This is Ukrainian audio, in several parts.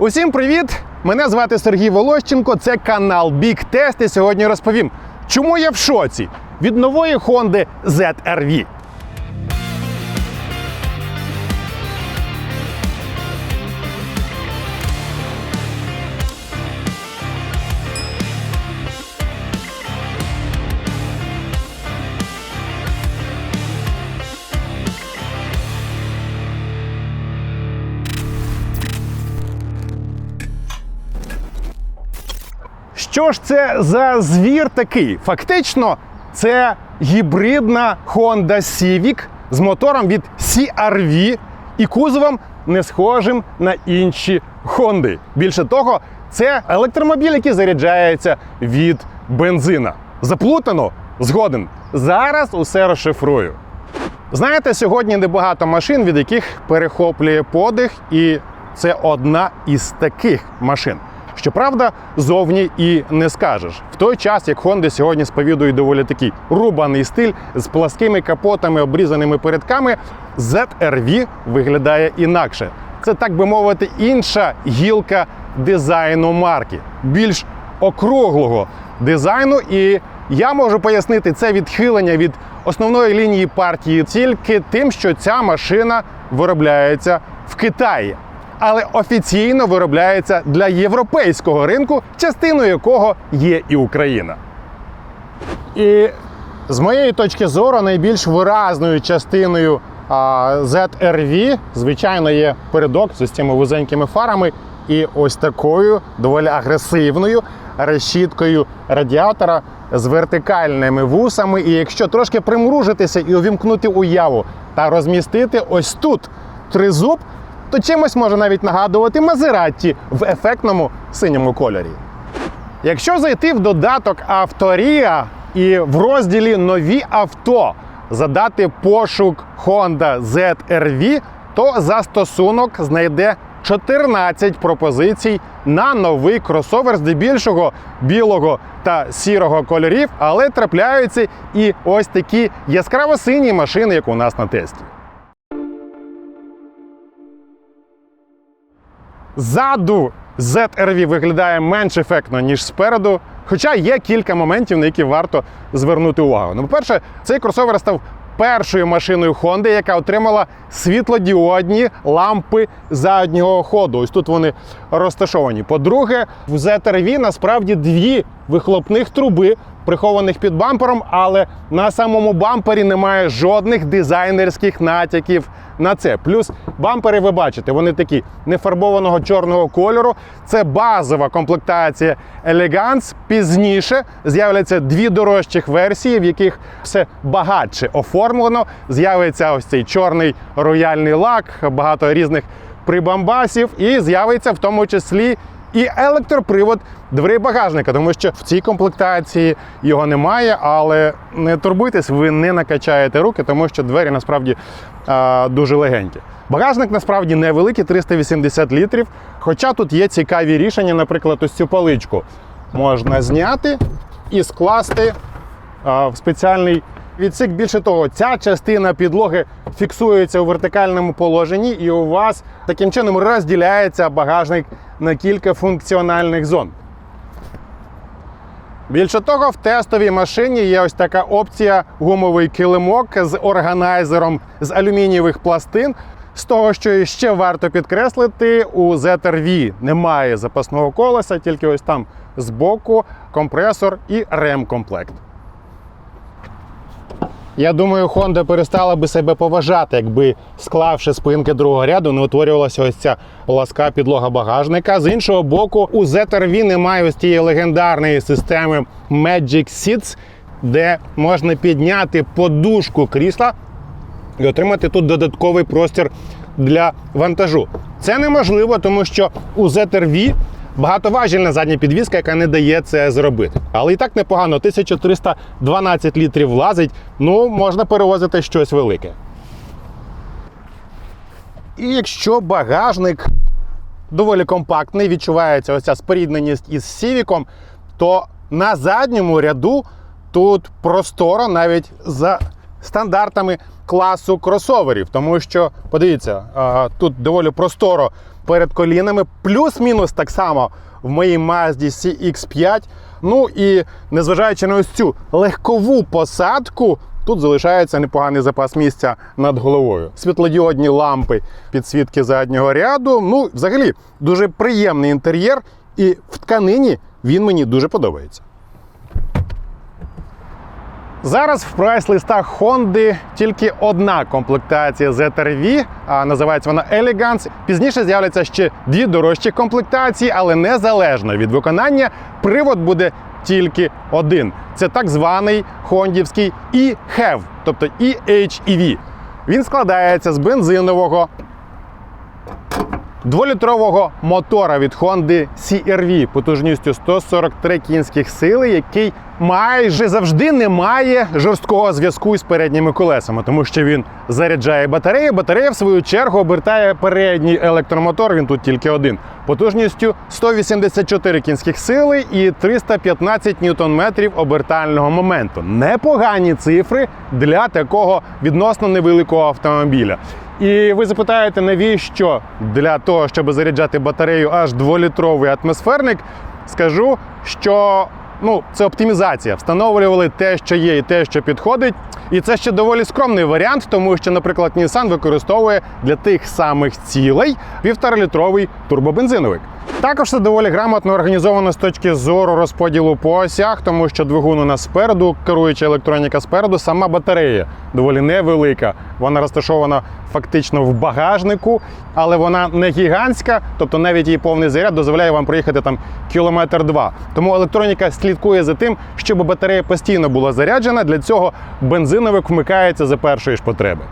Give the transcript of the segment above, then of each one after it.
Усім привіт! Мене звати Сергій Волощенко. Це канал Big Test. І сьогодні розповім, чому я в шоці від нової Honda ZR-V. Що ж це за звір такий? Фактично, це гібридна Honda Civic з мотором від CR-V і кузовом не схожим на інші Honda. Більше того, це електромобіль, який заряджається від бензина. Заплутано? Згоден. Зараз усе розшифрую. Знаєте, сьогодні небагато машин, від яких перехоплює подих, і це одна із таких машин. Щоправда, зовні і не скажеш. В той час, як Honda сьогодні сповідують доволі такий рубаний стиль з пласкими капотами, обрізаними передками, ZR-V виглядає інакше. Це, так би мовити, інша гілка дизайну марки, більш округлого дизайну. І я можу пояснити це відхилення від основної лінії партії тільки тим, що ця машина виробляється в Китаї але офіційно виробляється для європейського ринку, частиною якого є і Україна. І з моєї точки зору, найбільш виразною частиною ZR-V, звичайно, є передок з цими вузенькими фарами і ось такою доволі агресивною решіткою радіатора з вертикальними вусами. І якщо трошки примружитися і увімкнути уяву та розмістити ось тут тризуб, то чимось може навіть нагадувати Мазератті в ефектному синьому кольорі. Якщо зайти в додаток Авторія і в розділі Нові авто задати пошук Honda ZR-V, то застосунок знайде 14 пропозицій на новий кросовер здебільшого білого та сірого кольорів, але трапляються і ось такі яскраво сині машини, як у нас на тесті. Ззаду ZR-V виглядає менш ефектно, ніж спереду. Хоча є кілька моментів, на які варто звернути увагу. Ну, по-перше, цей кросовер став першою машиною Honda, яка отримала світлодіодні лампи заднього ходу. Ось тут вони розташовані. По-друге, в ZR-V насправді дві вихлопних труби, прихованих під бампером, але на самому бампері немає жодних дизайнерських натяків на це. Плюс бампери, ви бачите, вони такі нефарбованого чорного кольору. Це базова комплектація Elegance. Пізніше з'являться дві дорожчих версії, в яких все багатше оформлено. З'явиться ось цей чорний рояльний лак, багато різних прибамбасів, і з'явиться в тому числі і електропривод дверей багажника, тому що в цій комплектації його немає, але не турбуйтесь, ви не накачаєте руки, тому що двері насправді а, дуже легенькі. Багажник насправді невеликий, 380 літрів. Хоча тут є цікаві рішення, наприклад, ось цю паличку можна зняти і скласти а, в спеціальний відсік. Більше того, ця частина підлоги фіксується у вертикальному положенні, і у вас таким чином розділяється багажник на кілька функціональних зон. Більше того, в тестовій машині є ось така опція гумовий килимок з органайзером з алюмінієвих пластин. З того, що ще варто підкреслити, у ZR-V немає запасного колеса, тільки ось там збоку компресор і ремкомплект. Я думаю, Honda перестала би себе поважати, якби склавши спинки другого ряду, не утворювалася ось ця пласка підлога багажника. З іншого боку, у ZR-V немає ось тієї легендарної системи Magic Seats, де можна підняти подушку крісла і отримати тут додатковий простір для вантажу. Це неможливо, тому що у ZR-V багатоважільна задня підвізка, яка не дає це зробити. Але і так непогано, 1312 літрів влазить, ну можна перевозити щось велике. І якщо багажник доволі компактний, відчувається ось ця спорідненість із Сівіком, то на задньому ряду тут просторо навіть за стандартами класу кросоверів, тому що подивіться, тут доволі просторо перед колінами, плюс-мінус так само в моїй Mazda CX5. Ну і незважаючи на ось цю легкову посадку, тут залишається непоганий запас місця над головою. Світлодіодні лампи, підсвітки заднього ряду. Ну, взагалі, дуже приємний інтер'єр, і в тканині він мені дуже подобається. Зараз в прайс-листах Honda тільки одна комплектація ZR-V, а називається вона Elegance. Пізніше з'являться ще дві дорожчі комплектації, але незалежно від виконання, привод буде тільки один. Це так званий хондівський e-HEV, тобто EHEV. Він складається з бензинового Дволітрового мотора від Honda CR-V потужністю 143 кінських сили, який майже завжди не має жорсткого зв'язку з передніми колесами, тому що він заряджає батарею. Батарея, в свою чергу, обертає передній електромотор. Він тут тільки один. Потужністю 184 кінських сили і 315 ньютон-метрів обертального моменту. Непогані цифри для такого відносно невеликого автомобіля. І ви запитаєте, навіщо для того, щоб заряджати батарею аж 2-літровий атмосферник? Скажу, що ну, це оптимізація. Встановлювали те, що є, і те, що підходить. І це ще доволі скромний варіант, тому що, наприклад, Nissan використовує для тих самих цілей півторалітровий турбобензиновик. Також це доволі грамотно організовано з точки зору розподілу по осях, тому що двигун у нас спереду, керуюча електроніка спереду, сама батарея доволі невелика. Вона розташована фактично в багажнику, але вона не гігантська, тобто навіть її повний заряд дозволяє вам проїхати там кілометр два. Тому електроніка слідкує за тим, щоб батарея постійно була заряджена. Для цього бензиновик вмикається за першої ж потреби.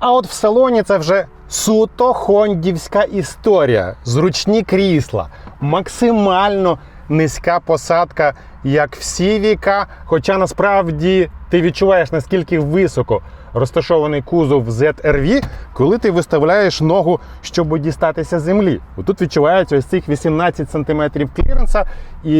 А от в салоні це вже суто хондівська історія. Зручні крісла, максимально низька посадка, як в Сівіка. Хоча насправді ти відчуваєш, наскільки високо розташований кузов ZRV, коли ти виставляєш ногу, щоб дістатися землі. Тут відчувається ось цих 18 см кліренса і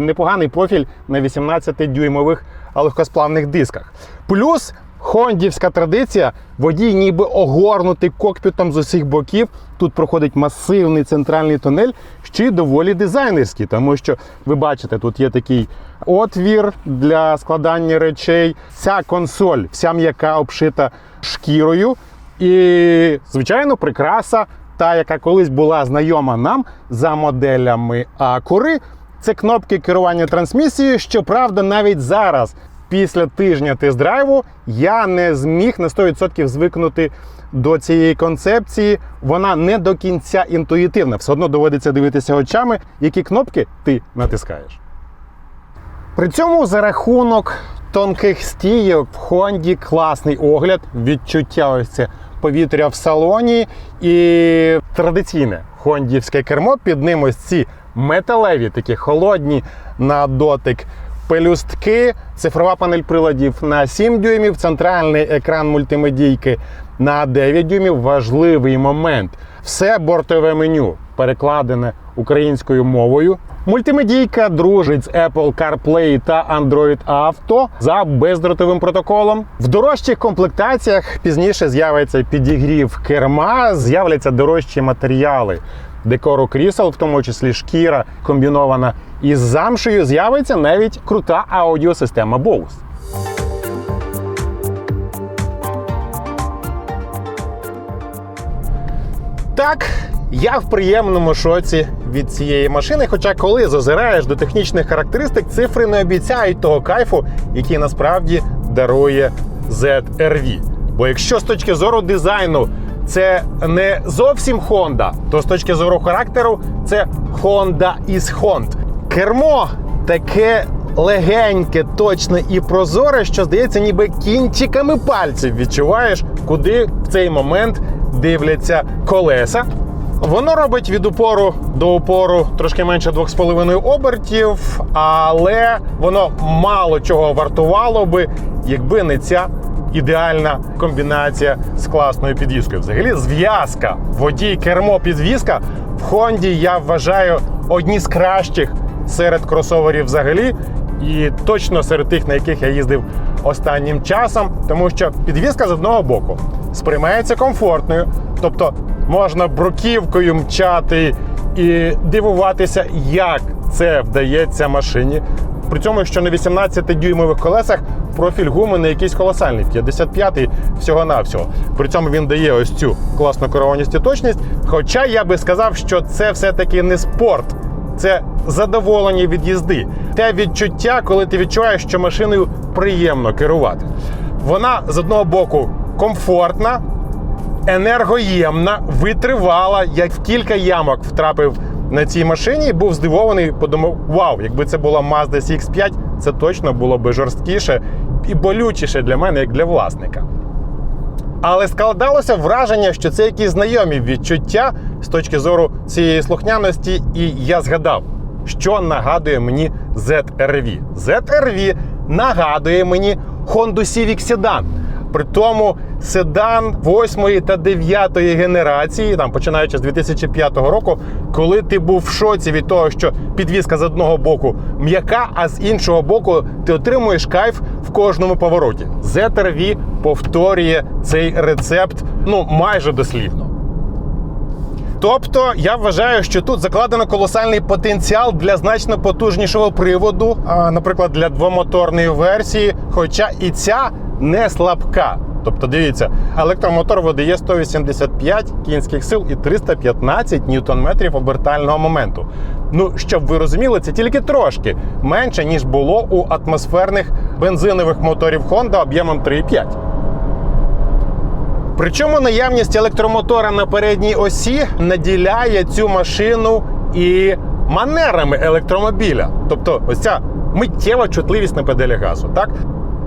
непоганий профіль на 18-дюймових легкосплавних дисках. Плюс Хондівська традиція, водій ніби огорнутий кокпітом з усіх боків. Тут проходить масивний центральний тунель, ще й доволі дизайнерський, тому що ви бачите, тут є такий отвір для складання речей. Ця консоль, вся м'яка обшита шкірою. І, звичайно, прикраса, та, яка колись була знайома нам за моделями Акури. Це кнопки керування трансмісією. Щоправда, навіть зараз після тижня тест-драйву я не зміг на 100% звикнути до цієї концепції. Вона не до кінця інтуїтивна. Все одно доводиться дивитися очами, які кнопки ти натискаєш. При цьому за рахунок тонких стійок в Хонді класний огляд, відчуття ось це повітря в салоні і традиційне хондівське кермо. Під ним ось ці металеві, такі холодні на дотик пелюстки, цифрова панель приладів на 7 дюймів, центральний екран мультимедійки на 9 дюймів. Важливий момент. Все бортове меню перекладене українською мовою. Мультимедійка дружить з Apple CarPlay та Android Auto за бездротовим протоколом. В дорожчих комплектаціях пізніше з'явиться підігрів керма, з'являться дорожчі матеріали декору крісел, в тому числі шкіра комбінована із замшею, з'явиться навіть крута аудіосистема Bose. Так, я в приємному шоці від цієї машини. Хоча, коли зазираєш до технічних характеристик, цифри не обіцяють того кайфу, який насправді дарує ZR-V. Бо якщо з точки зору дизайну це не зовсім Honda, то з точки зору характеру це Honda із Hond. Кермо таке легеньке, точне і прозоре, що здається, ніби кінчиками пальців відчуваєш, куди в цей момент дивляться колеса. Воно робить від упору до упору трошки менше 2,5 обертів, але воно мало чого вартувало би, якби не ця ідеальна комбінація з класною підвіскою. Взагалі, зв'язка, водій, кермо, підвізка в Хонді я вважаю одні з кращих серед кросоверів взагалі. і точно серед тих, на яких я їздив останнім часом, тому що підвізка з одного боку сприймається комфортною, тобто можна бруківкою мчати і дивуватися, як це вдається машині. При цьому, що на 18-дюймових колесах профіль гуми не якийсь колосальний, 55-й всього-навсього. При цьому він дає ось цю класну керованість і точність. Хоча я би сказав, що це все-таки не спорт, це задоволення від їзди. Те відчуття, коли ти відчуваєш, що машиною приємно керувати. Вона з одного боку комфортна, енергоємна, витривала. Я в кілька ямок втрапив на цій машині і був здивований, подумав: вау, якби це була Mazda CX5, це точно було би жорсткіше і болючіше для мене, як для власника. Але складалося враження, що це якісь знайомі відчуття з точки зору цієї слухняності, і я згадав, що нагадує мені ZRV. ZRV нагадує мені Honda Civic Sedan. При тому седан 8 та 9 генерації, там починаючи з 2005 року, коли ти був в шоці від того, що підвізка з одного боку м'яка, а з іншого боку ти отримуєш кайф в кожному повороті. ZRV повторює цей рецепт ну майже дослівно. Тобто я вважаю, що тут закладено колосальний потенціал для значно потужнішого приводу, наприклад, для двомоторної версії, хоча і ця не слабка. Тобто, дивіться, електромотор видає 185 кінських сил і 315 ньютон-метрів обертального моменту. Ну, щоб ви розуміли, це тільки трошки менше, ніж було у атмосферних бензинових моторів Honda об'ємом 3,5. Причому наявність електромотора на передній осі наділяє цю машину і манерами електромобіля. Тобто, ось ця миттєва чутливість на педалі газу. Так?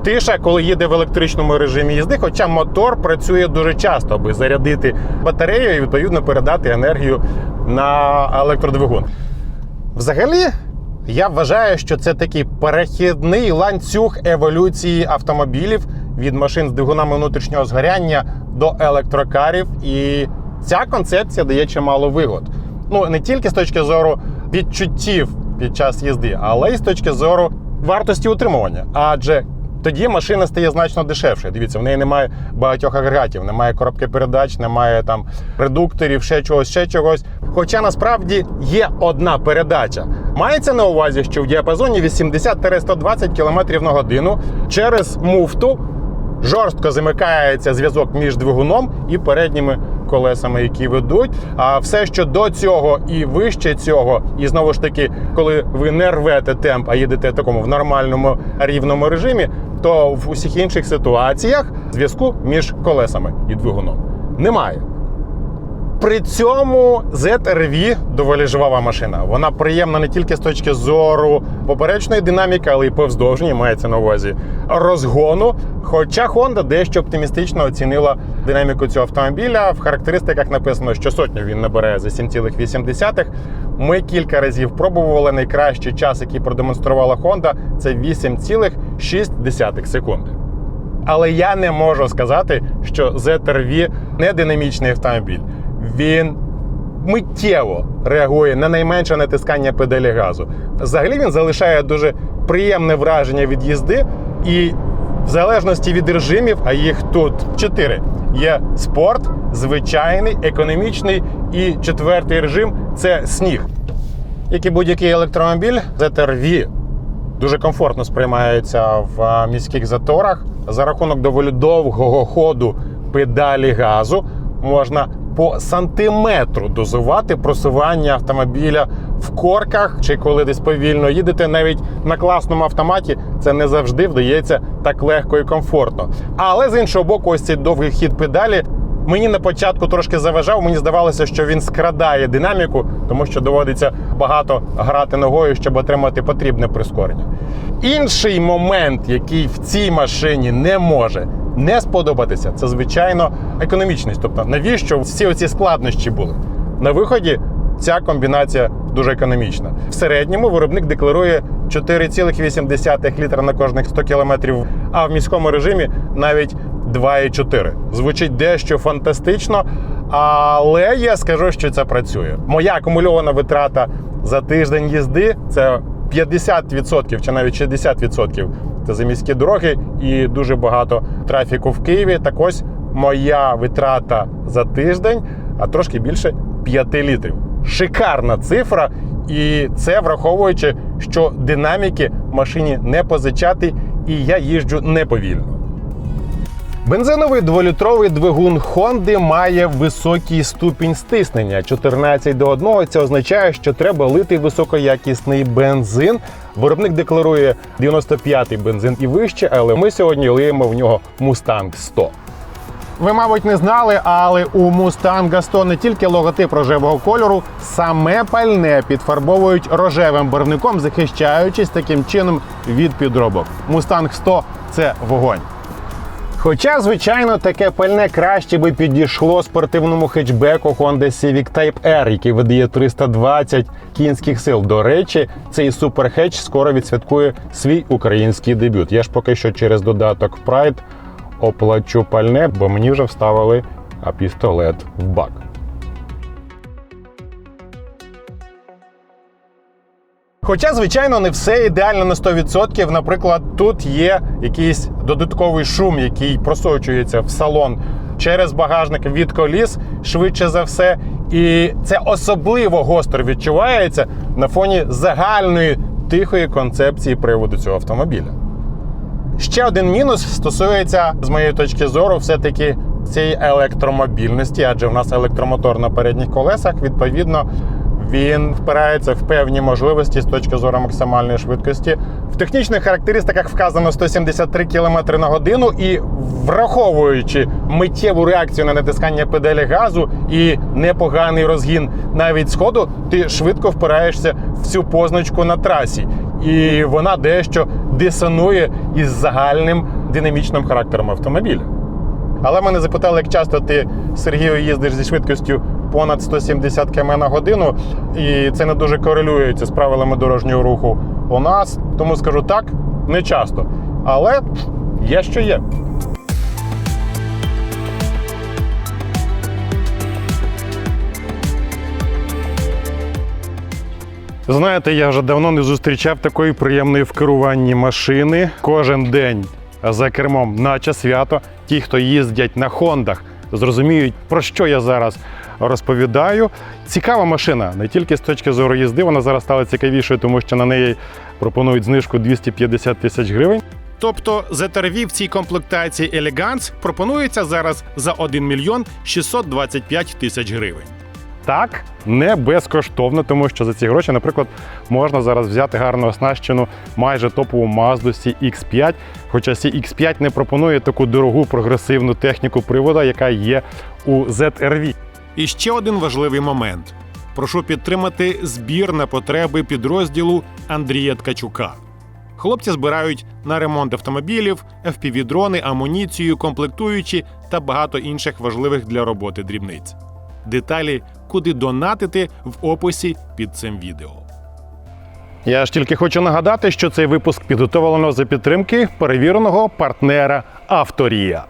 Тиша, коли їде в електричному режимі їзди, хоча мотор працює дуже часто, аби зарядити батарею і відповідно передати енергію на електродвигун. Взагалі, я вважаю, що це такий перехідний ланцюг еволюції автомобілів від машин з двигунами внутрішнього згоряння до електрокарів. І ця концепція дає чимало вигод. Ну не тільки з точки зору відчуттів під час їзди, але й з точки зору вартості утримування. Адже тоді машина стає значно дешевше. Дивіться, в неї немає багатьох агрегатів, немає коробки передач, немає там редукторів, ще чогось, ще чогось. Хоча насправді є одна передача. Мається на увазі, що в діапазоні 80-120 км на годину через муфту жорстко замикається зв'язок між двигуном і передніми колесами, які ведуть. А все, що до цього і вище цього, і знову ж таки, коли ви не рвете темп, а їдете такому в нормальному рівному режимі, то в усіх інших ситуаціях зв'язку між колесами і двигуном немає. При цьому ZRV доволі жвава машина. Вона приємна не тільки з точки зору поперечної динаміки, але й повздовжній мається на увазі розгону. Хоча Honda дещо оптимістично оцінила динаміку цього автомобіля. В характеристиках написано, що сотню він набере за 7,8. Ми кілька разів пробували найкращий час, який продемонструвала Honda, це 8,6 секунди. Але я не можу сказати, що ZRV не динамічний автомобіль. Він миттєво реагує на найменше натискання педалі газу. Взагалі він залишає дуже приємне враження від їзди, і в залежності від режимів, а їх тут чотири: є спорт, звичайний, економічний і четвертий режим це сніг. Як і будь-який електромобіль, ZRV дуже комфортно сприймається в міських заторах. За рахунок доволі довгого ходу педалі газу можна по сантиметру дозувати просування автомобіля в корках, чи коли десь повільно їдете, навіть на класному автоматі це не завжди вдається так легко і комфортно. Але з іншого боку, ось цей довгий хід педалі. Мені на початку трошки заважав, мені здавалося, що він скрадає динаміку, тому що доводиться багато грати ногою, щоб отримати потрібне прискорення. Інший момент, який в цій машині не може не сподобатися, це звичайно економічність. Тобто, навіщо всі оці складнощі були? На виході ця комбінація дуже економічна. В середньому виробник декларує 4,8 літра на кожних 100 кілометрів, а в міському режимі навіть 2,4. Звучить дещо фантастично, але я скажу, що це працює. Моя акумульована витрата за тиждень їзди це 50% чи навіть 60% це за міські дороги і дуже багато трафіку в Києві. Так ось моя витрата за тиждень, а трошки більше 5 літрів. Шикарна цифра, і це враховуючи, що динаміки машині не позичати, і я їжджу неповільно. Бензиновий дволітровий двигун Honda має високий ступінь стиснення 14 до 1. Це означає, що треба лити високоякісний бензин. Виробник декларує 95-й бензин і вище, але ми сьогодні лиємо в нього Mustang 100. Ви, мабуть, не знали, але у Mustang 100 не тільки логотип рожевого кольору, саме пальне підфарбовують рожевим барвником, захищаючись таким чином від підробок. Mustang 100 – це вогонь. Хоча, звичайно, таке пальне краще би підійшло спортивному хетчбеку Honda Civic Type R, який видає 320 кінських сил. До речі, цей суперхетч скоро відсвяткує свій український дебют. Я ж поки що через додаток Pride оплачу пальне, бо мені вже вставили пістолет в бак. Хоча, звичайно, не все ідеально на 100%. Наприклад, тут є якийсь додатковий шум, який просочується в салон через багажник від коліс, швидше за все. І це особливо гостро відчувається на фоні загальної тихої концепції приводу цього автомобіля. Ще один мінус стосується, з моєї точки зору, все-таки цієї електромобільності, адже в нас електромотор на передніх колесах, відповідно, він впирається в певні можливості з точки зору максимальної швидкості. В технічних характеристиках вказано 173 км на годину, і враховуючи миттєву реакцію на натискання педалі газу і непоганий розгін навіть сходу, ти швидко впираєшся в цю позначку на трасі. І вона дещо дисонує із загальним динамічним характером автомобіля. Але мене запитали, як часто ти Сергію їздиш зі швидкістю понад 170 км на годину, і це не дуже корелюється з правилами дорожнього руху у нас. Тому скажу так, не часто. Але є що є. Знаєте, я вже давно не зустрічав такої приємної в керуванні машини. Кожен день за кермом, наче свято. Ті, хто їздять на Хондах, зрозуміють, про що я зараз розповідаю. Цікава машина не тільки з точки зору їзди, вона зараз стала цікавішою, тому що на неї пропонують знижку 250 тисяч гривень. Тобто ZRV в цій комплектації Elegance пропонується зараз за 1 мільйон 625 тисяч гривень. Так, не безкоштовно, тому що за ці гроші, наприклад, можна зараз взяти гарно оснащену майже топову Mazda CX5. Хоча CX5 не пропонує таку дорогу прогресивну техніку привода, яка є у ZRV. І ще один важливий момент: прошу підтримати збір на потреби підрозділу Андрія Ткачука. Хлопці збирають на ремонт автомобілів, FPV-дрони, амуніцію, комплектуючі та багато інших важливих для роботи дрібниць. Деталі, куди донатити в описі під цим відео. Я ж тільки хочу нагадати, що цей випуск підготовлено за підтримки перевіреного партнера Авторія.